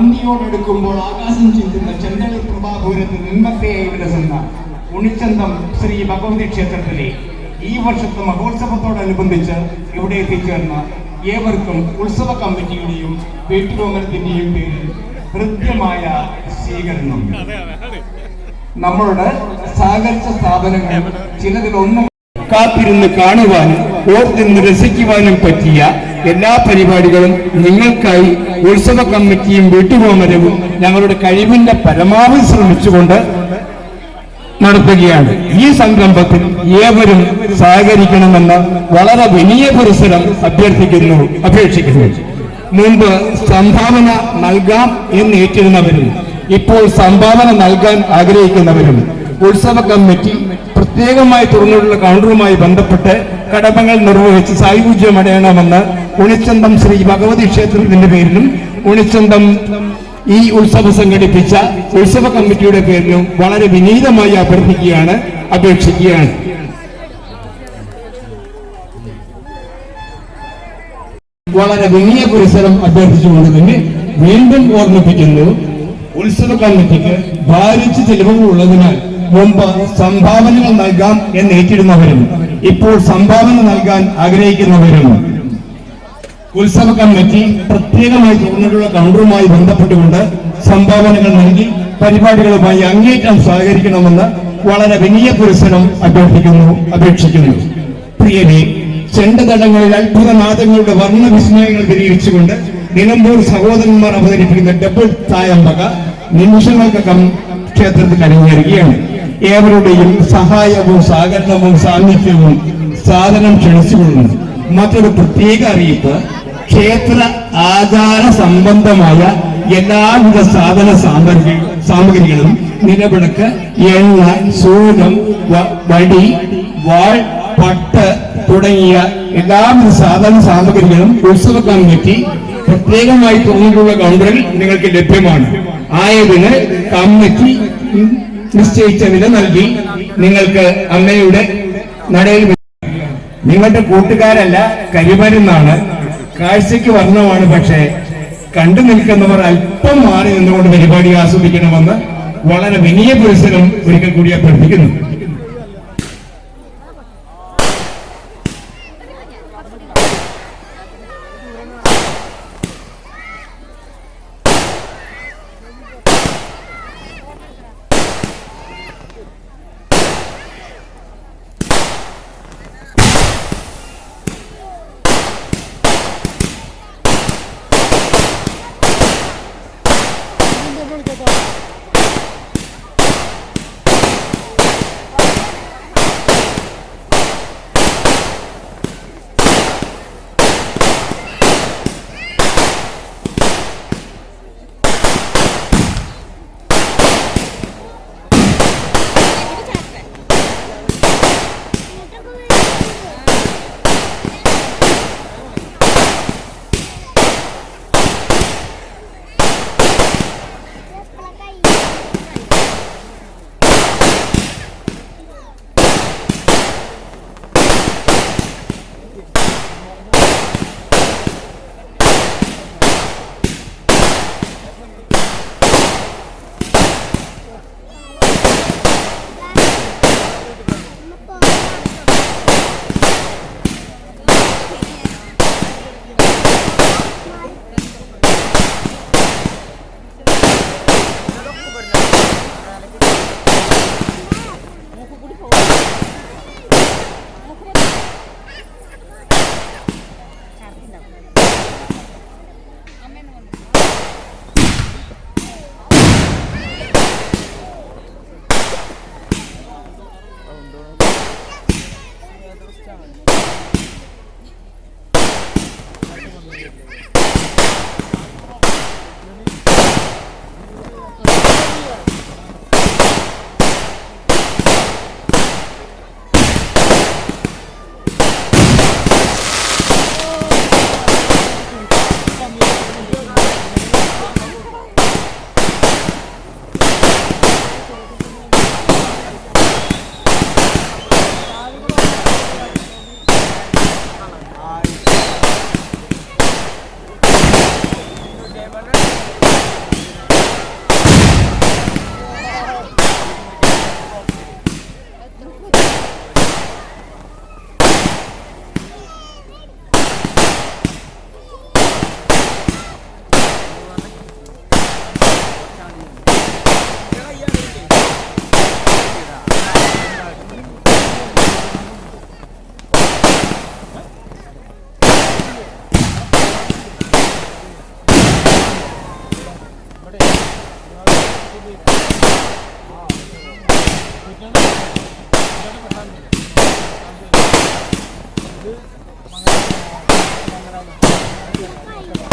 അന്തിയോടെടുക്കുമ്പോൾ ആകാശം ചിന്തുന്ന ചെന്തളി പ്രഭാപൂരത്തിൽ നിന്നത്തെയായി വിലസുന്ന ഉണിച്ചന്തം ശ്രീ ഭഗവതി ക്ഷേത്രത്തിലെ ഈ വർഷത്തെ മഹോത്സവത്തോടനുബന്ധിച്ച് ഇവിടെ എത്തിച്ചേർന്ന ഏവർക്കും ഉത്സവ കമ്മിറ്റിയുടെയും വീട്ടുരോമനത്തിന്റെയും പേരിൽ ഹൃദ്യമായ സ്വീകരണം. നമ്മളുടെ സഹകരിച്ച സ്ഥാപനങ്ങൾ ചിലതിലൊന്നും കാത്തിരുന്ന് കാണുവാനും ഓർത്തിരുന്ന് രസിക്കുവാനും പറ്റിയ എല്ലാ പരിപാടികളും നിങ്ങൾക്കായി ഉത്സവ കമ്മിറ്റിയും വീട്ടുപോമരവും ഞങ്ങളുടെ കഴിവിന്റെ പരമാവധി ശ്രമിച്ചുകൊണ്ട് നടത്തുകയാണ്. ഈ സംരംഭത്തിൽ ഏവരും സഹകരിക്കണമെന്ന് വളരെ വലിയ പുരസരം അഭ്യർത്ഥിക്കുന്നു അപേക്ഷിക്കുന്നു. മുമ്പ് സംഭാവന നൽകാം എന്നേറ്റിരുന്നവരും ഇപ്പോൾ സംഭാവന നൽകാൻ ആഗ്രഹിക്കുന്നവരും ഉത്സവ കമ്മിറ്റി പ്രത്യേകമായി തുറന്നിട്ടുള്ള കൗണ്ടറുമായി ബന്ധപ്പെട്ട് കടമകൾ നിർവഹിച്ച് സായുജ്യം അടയണമെന്ന് ഉണിച്ചന്തം ശ്രീ ഭഗവതി ക്ഷേത്രത്തിന്റെ പേരിലും ഉണിച്ചന്തം ഈ ഉത്സവം സംഘടിപ്പിച്ച ഉത്സവ കമ്മിറ്റിയുടെ പേരിലും വളരെ വിനീതമായി അഭ്യർത്ഥിക്കുകയാണ് അപേക്ഷിക്കുകയാണ്. വളരെ വലിയ പുരസരം അഭ്യർത്ഥിച്ചുകൊണ്ട് തന്നെ വീണ്ടും ഓർമ്മിപ്പിക്കുന്നു ഉത്സവ കമ്മിറ്റിക്ക് ഭാരിച്ച ചെലവുകൾ ഉള്ളതിനാൽ മുമ്പ് സംഭാവനകൾ നൽകാം എന്ന് ഏറ്റിരുന്നവരും ഇപ്പോൾ സംഭാവന നൽകാൻ ആഗ്രഹിക്കുന്നവരും. ഉത്സവ കമ്മിറ്റി പ്രത്യേകമായി തുറന്നിട്ടുള്ള കൗണ്ടറുമായി ബന്ധപ്പെട്ടുകൊണ്ട് സംഭാവനകൾ നൽകി പരിപാടികളുമായി അങ്ങേറ്റം സഹകരിക്കണമെന്ന് വളരെ വലിയ പുരസരം അഭ്യർത്ഥിക്കുന്നു അപേക്ഷിക്കുന്നു. പ്രിയരെ ചെണ്ടതടങ്ങളിൽ അത്ഭുതനാദങ്ങളുടെ വർണവിസ്മയങ്ങൾ വിനിയോഗിച്ചുകൊണ്ട് നിലമ്പൂർ സഹോദരന്മാർ അവതരിപ്പിക്കുന്ന ഡബിൾ തായമ്പക നിമിഷങ്ങൾക്കകം ക്ഷേത്രത്തിൽ അണിഞ്ഞേറുകയാണ് ഏവരുടെയും സഹായവും സഹകരണവും സാന്നിധ്യവും സാധനം ക്ഷണിച്ചുകൊള്ളുന്നു. മറ്റൊരു പ്രത്യേക അറിയിപ്പ് ക്ഷേത്ര ആചാര സംബന്ധമായ എല്ലാവിധ സാധന സാമഗ്രി സാമഗ്രികളും നിലവിളക്ക് എണ്ണ സൂനം വടി വാൾ പട്ട് തുടങ്ങിയ എല്ലാവിധ സാധന സാമഗ്രികളും ഉത്സവ കമ്മിറ്റി പ്രത്യേകമായി തോന്നിയിട്ടുള്ള കൗണ്ടറിൽ നിങ്ങൾക്ക് ലഭ്യമാണ്. ആയതിന് കമ്മിറ്റി നിശ്ചയിച്ച വില നൽകി. നിങ്ങൾക്ക് അമ്മയുടെ നടയിൽ നിങ്ങളുടെ കൂട്ടുകാരല്ല കരിമരുന്നാണ്. കാഴ്ചയ്ക്ക് വർണമാണ് പക്ഷേ കണ്ടു നിൽക്കുന്നവർ അല്പം മാറി നിന്നുകൊണ്ട് പരിപാടി ആസ്വദിക്കണമെന്ന് വളരെ വലിയ പുരസരം ഒരിക്കൽ കൂടി അഭ്യർത്ഥിക്കുന്നു. go, go, go. Thank you.